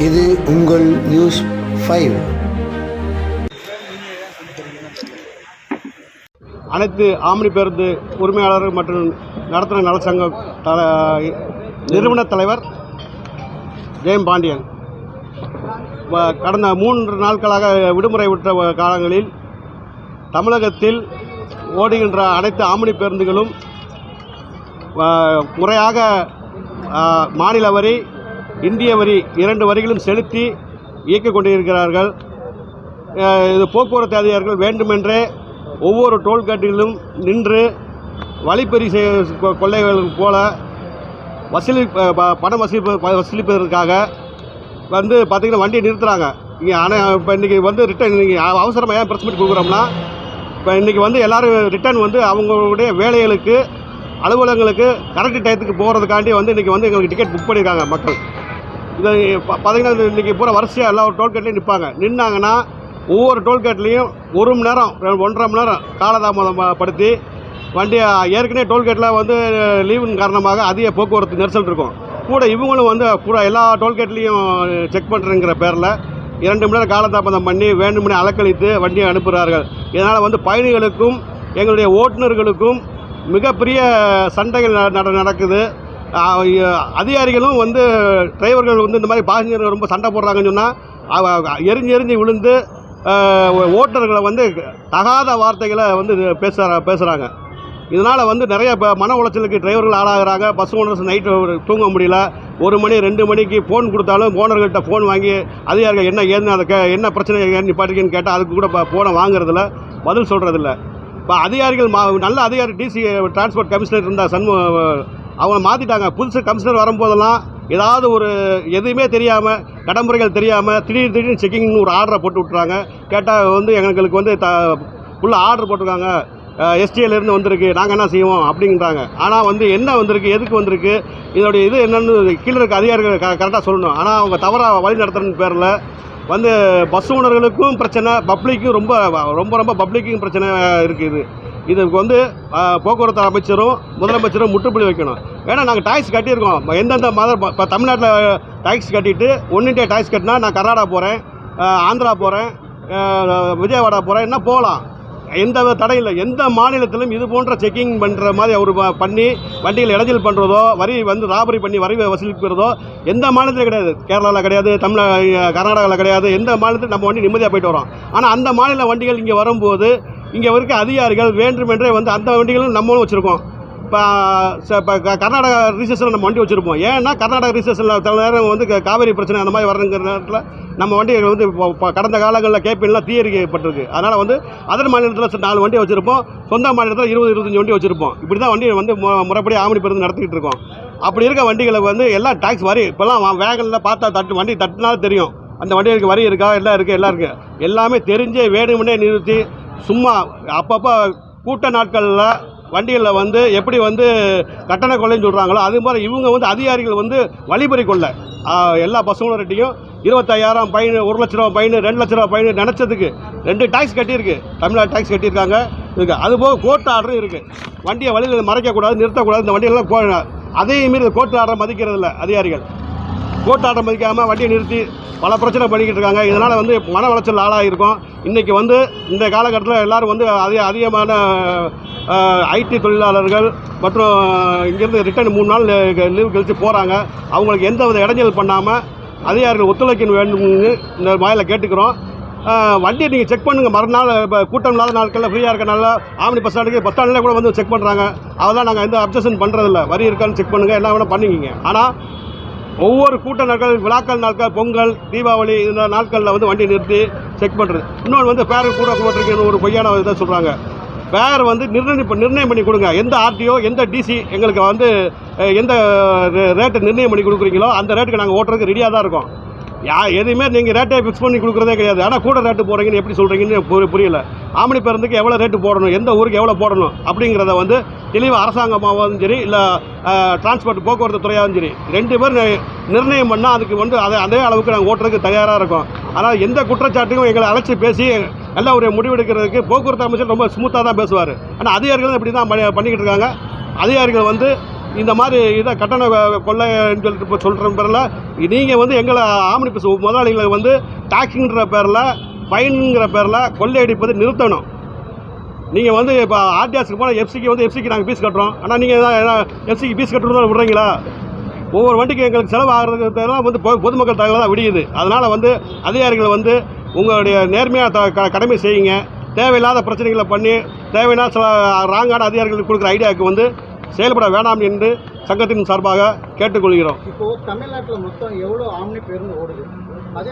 இது உங்கள் news five. அனைத்து ஆம்னி பேருந்து உரிமையாளர்கள் மற்றும் நடத்துனர் நலச்சங்க தல நிறுவன தலைவர் ஜெயம் பாண்டியன். வ- கடந்த மூன்று நாட்களாக விடுமுறை விட்ட காலங்களில் தமிழகத்தில் ஓடுகின்ற அனைத்து ஆம்னி பேருந்துகளும் முறையாக மாநில வரி இந்திய வரி இரண்டு வரிகளும் செலுத்தி இயக்கிக் கொண்டிருக்கிறார்கள். இது போக்குவரத்து அதிகாரிகள் வேண்டுமென்றே ஒவ்வொரு டோல்கேட்டிலும் நின்று வழிப்பறி செய்- கொ- கொள்ளைகள் போல வசூலி பணம் வசூலிப்ப வசூலிப்பதற்காக வந்து பார்த்திங்கன்னா வண்டியை நிறுத்துகிறாங்க இங்கே ஆனால் இப்போ இன்றைக்கி வந்து ரிட்டர்ன் இன்றைக்கி அவசரமாக ஏன் ப்ரெஸ் மீட் கொடுக்குறோம்னா இப்போ இன்றைக்கி வந்து எல்லோரும் ரிட்டர்ன் வந்து அவங்களுடைய வேலைகளுக்கு அலுவலகங்களுக்கு கரெக்ட் டயத்துக்கு போகிறதுக்காண்டி வந்து இன்றைக்கி வந்து எங்களுக்கு டிக்கெட் புக் பண்ணியிருக்காங்க மக்கள். இதை ப- பார்த்தீங்கன்னா இன்றைக்கி பூரா வரிசையாக எல்லா டோல்கேட்லேயும் நிற்பாங்க நின்னாங்கன்னா ஒவ்வொரு டோல்கேட்லேயும் ஒரு மணி நேரம் ஒன்றரை மணி நேரம் காலதாமதம் படுத்தி வண்டியை ஏற்கனவே டோல்கேட்டில் வந்து லீவின் காரணமாக அதிக போக்குவரத்து நெரிசல் இருக்கும். கூட இவங்களும் வந்து பூரா எல்லா டோல்கேட்லேயும் செக் பண்ணுறேங்கிற பேரில் இரண்டு மணி நேரம் காலதாமதம் பண்ணி வேண்டுமனே அலக்களித்து வண்டியை அனுப்புகிறார்கள் இதனால் வந்து பயணிகளுக்கும் எங்களுடைய ஓட்டுநர்களுக்கும் மிகப்பெரிய சண்டைகள் ந- நட நடக்குது. அதிகாரிகளும் வந்து டிரைவர்கள் வந்து இந்த மாதிரி பாசஞ்சர்கள் ரொம்ப சண்டை போடுறாங்கன்னு சொன்னால் எரிஞ்சு எரிஞ்சு விழுந்து ஓட்டர்களை ஓட்டுநர்களை வந்து தகாத வார்த்தைகளை வந்து பேசுகிற பேசுகிறாங்க இதனால் வந்து நிறைய இப்போ மன உளைச்சலுக்கு டிரைவர்கள் ஆளாகிறாங்க. பஸ் ஓனர்ஸ் நைட்டு தூங்க முடியல. ஒரு மணி ரெண்டு மணிக்கு ஃபோன் கொடுத்தாலும் ஓனர்கிட்ட ஃபோன் வாங்கி அதிகாரிகள் என்ன ஏதுன்னு அதை கே என்ன பிரச்சனை ஏன்னு பாட்டிருக்கீன்னு கேட்டால் அதுக்கு கூட இப்போ ஃபோனை வாங்குறதில்ல பதில் சொல்கிறதில்ல இப்போ அதிகாரிகள் மா நல்ல அதிகாரி டிசி டிரான்ஸ்போர்ட் கமிஷனர் இருந்தால் சண்மு அவங்க மாற்றிட்டாங்க புதுசு கமிஷனர் வரும்போதெல்லாம் ஏதாவது ஒரு எதுவுமே தெரியாமல் நடைமுறைகள் தெரியாமல் திடீர் திடீர்னு செக்கிங்னு ஒரு ஆர்டரை போட்டு விட்றாங்க கேட்டால் வந்து எங்களுக்கு வந்து த ஃபுல்லாக ஆர்டர் போட்டிருக்காங்க. STL வந்திருக்கு. நாங்கள் என்ன செய்வோம் அப்படின்றாங்க. ஆனால் வந்து என்ன வந்திருக்கு எதுக்கு வந்திருக்கு இதோடைய இது என்னென்னு கீழே இருக்க அதிகாரிகள் க கரெக்டாக சொல்லணும். ஆனால் அவங்க தவறாக வழி நடத்துறன்னு பேரில் வந்து பஸ் ஓனர்களுக்கும் பிரச்சனை பப்ளிக்கும் ரொம்ப ரொம்ப ரொம்ப பப்ளிக்கும் பிரச்சனை இருக்குது இதுக்கு வந்து போக்குவரத்து அமைச்சரும் முதலமைச்சரும் முற்றுப்புள்ளி வைக்கணும். ஏன்னா நாங்கள் டாக்ஸ் கட்டியிருக்கோம். எந்தெந்த மத இப்போ தமிழ்நாட்டில் டாக்ஸ் கட்டிட்டு ஒன் இண்டியா டாக்ஸ் கட்டினா நான் கர்நாடகா போகிறேன் ஆந்திரா போகிறேன் விஜயவாடா போகிறேன் என்ன போகலாம். எந்த வித தடையும் இல்லை எந்த மாநிலத்திலும் இது போன்ற செக்கிங் பண்ணுற மாதிரி அவர் பண்ணி வண்டிகள் இடைஞ்சல் பண்ணுறதோ வரி வந்து ராபரி பண்ணி வரி வசூலிக்கிறதோ எந்த மாநிலத்திலும் கிடையாது. கேரளாவில் கிடையாது தமிழ் கர்நாடகாவில் கிடையாது எந்த மாநிலத்தில் நம்ம வண்டி நிம்மதியாக போயிட்டு வரோம். ஆனால் அந்த மாநில வண்டிகள் இங்கே வரும்போது இங்கே இருக்க அதிகாரிகள் வேண்டுமென்றே வந்து அந்த வண்டிகளும் நம்மளும் வச்சுருக்கோம். இப்போ இப்போ கர்நாடகா ரிசர்ஸில் நம்ம வண்டி வச்சுருப்போம். ஏன்னா கர்நாடகா ரிசர்ஸில் சில நேரம் வந்து காவேரி பிரச்சனை அந்த மாதிரி வரணுங்கிற நேரத்தில் நம்ம வண்டிகள் வந்து இப்போ- கடந்த காலங்களில் கேபின்லாம் தீயரிக்கப்பட்டிருக்கு அதனால் வந்து அதர் மாநிலத்தில் நாலு வண்டி வச்சுருப்போம். சொந்த மாநிலத்தில் இருபது இருபத்தஞ்சி வண்டி வச்சுருப்போம். இப்படி தான் வண்டி வந்து முறைப்படி ஆவணி பேருந்து நடத்திக்கிட்டு இருக்கோம். அப்படி இருக்க வண்டிகளை வந்து எல்லாம் டாக்ஸ் வரி இப்போல்லாம் வேகனில் பார்த்தா தட்டு வண்டி தட்டுனாலும் தெரியும். அந்த வண்டிகளுக்கு வரி இருக்கா எல்லாம் இருக்குது எல்லாம் இருக்குது எல்லாமே தெரிஞ்சே வேணுமுன்னே நிறுத்தி சும்மா அப்பப்போ கூட்ட நாட்களில் வண்டிகளில் வந்து எப்படி வந்து கட்டண கொள்ளைன்னு சொல்கிறாங்களோ அது மாதிரி இவங்க வந்து அதிகாரிகள் வந்து வழிபறி கொள்ளை எல்லா பசங்களும் இருபத்தாயிரம் பையன் ஒரு லட்ச ரூபா பையன் ரெண்டு லட்ச ரூபா பையன் நினச்சதுக்கு ரெண்டு டாக்ஸ் கட்டியிருக்கு. தமிழ்நாடு டேக்ஸ் கட்டியிருக்காங்க. இருக்குது அதுபோக கோர்ட் ஆர்டரும் இருக்குது வண்டியை வழியில் மறைக்கக்கூடாது நிறுத்தக்கூடாது இந்த வண்டியெல்லாம் கோ அதையும் மீறி கோர்ட் ஆர்டரை மதிக்கிறது இல்லை அதிகாரிகள். கோட்டாட்டம் மதிக்காமல் வண்டியை நிறுத்தி பல பிரச்சனை பண்ணிக்கிட்டு இருக்காங்க. இதனால் வந்து மன வளர்ச்சல் ஆளாக இருக்கும் இன்றைக்கி வந்து இந்த காலகட்டத்தில் எல்லோரும் வந்து அதிக அதிகமான ஐடி தொழிலாளர்கள் மற்றும் இங்கேருந்து ரிட்டர்ன் மூணு நாள் லீவ் கழித்து போகிறாங்க அவங்களுக்கு எந்த வித இடைஞ்சல் பண்ணாமல் அதிகாரிகள் ஒத்துழைக்க வேண்டும்னு இந்த வாயில கேட்டுக்கிறோம். வண்டியை நீங்கள் செக் பண்ணுங்கள் மறுநாள் இப்போ கூட்டம் இல்லாத நாட்களில் ஃப்ரீயாக இருக்கனால ஆம்னி பஸ் ஸ்டாண்டுக்கு பஸ் ஸ்டாண்டில் கூட வந்து செக் பண்ணுறாங்க அதெல்லாம் நாங்கள் எந்த அப்ஜெக்ஷன் பண்ணுறதில்ல வரி இருக்கான்னு செக் பண்ணுங்கள் என்ன வேணால் பண்ணிக்கிங்க. ஆனால் ஒவ்வொரு கூட்ட நாட்கள் விழாக்கள் நாட்கள் பொங்கல் தீபாவளி இந்த நாட்களில் வந்து வண்டி நிறுத்தி செக் பண்ணுறது இன்னொன்று வந்து பேர் கூட போட்டிருக்கேன்னு ஒரு பொய்யான இதை சொல்கிறாங்க பேர் வந்து நிர்ணயம் நிர்ணயம் பண்ணி கொடுங்க. எந்த ஆர்டிஓ எந்த டிசி எங்களுக்கு வந்து எந்த ரேட்டு நிர்ணயம் பண்ணி கொடுக்குறீங்களோ அந்த ரேட்டுக்கு நாங்கள் ஓட்டுறதுக்கு ரெடியாக தான் இருக்கோம். யா எதுவுமே நீங்கள் ரேட்டை ஃபிக்ஸ் பண்ணி கொடுக்குறதே கிடையாது. ஆனால் கூட ரேட்டு போடுறீங்கன்னு எப்படி சொல்கிறீங்கன்னு புரியல. ஆமணி பேருந்துக்கு எவ்வளோ ரேட்டு போடணும்? எந்த ஊருக்கு எவ்வளோ போடணும்? அப்படிங்கிறத வந்து தெளிவாக அரசாங்கமாகவும் சரி இல்லை டிரான்ஸ்போர்ட் போக்குவரத்து துறையாகவும் சரி ரெண்டு பேர் நிர்ணயம் பண்ணால் அதுக்கு வந்து அதே அதே அளவுக்கு நாங்கள் ஓட்டுறதுக்கு தயாராக இருக்கோம். ஆனால் எந்த குற்றச்சாட்டுக்கும் எங்களை அழைச்சி பேசி எல்லாம் ஒரு முடிவெடுக்கிறதுக்கு போக்குவரத்து அமைச்சர் ரொம்ப ஸ்மூத்தாக தான் பேசுவார். ஆனால் அதிகாரிகளும் இப்படி தான் பண்ணி- பண்ணிக்கிட்டு இருக்காங்க. அதிகாரிகள் வந்து இந்த மாதிரி இதை கட்டண கொள்ளைன்னு சொல்லிட்டு இப்போ சொல்கிற பேரில் நீங்கள் வந்து எங்களை ஆம்னி பஸ் முதலாளிகளை வந்து டாக்ஸிங்கிற பேரில் ஃபைனுங்கிற பேரில் கொள்ளையடிப்பது நிறுத்தணும். நீங்கள் வந்து இப்போ ஆர்டிஆர்ஸ்க்கு போனால் எஃப்சிக்கு வந்து எஃப்சிக்கு நாங்கள் ஃபீஸ் கட்டுறோம். ஆனால் நீங்கள் எஃப்சிக்கு ஃபீஸ் கட்டுறது விடுறீங்களா? ஒவ்வொரு வண்டிக்கு எங்களுக்கு செலவு ஆகிறதுலாம் வந்து பொதுமக்கள் தகவல் தான் விடியுது. அதனால் வந்து அதிகாரிகள் வந்து உங்களுடைய நேர்மையாக த க- கடமை செய்யுங்க. தேவையில்லாத பிரச்சனைகளை பண்ணி தேவையான சில ராங்கான அதிகாரிகளுக்கு கொடுக்குற ஐடியாவுக்கு வந்து செயல்பட வேண்டாம் என்று சங்கத்தின் சார்பாக கேட்டுக்கொள்கிறோம். இப்போது தமிழ்நாட்டில் மொத்தம் எவ்வளோ ஆம்னி பேருந்து ஓடுது? அதே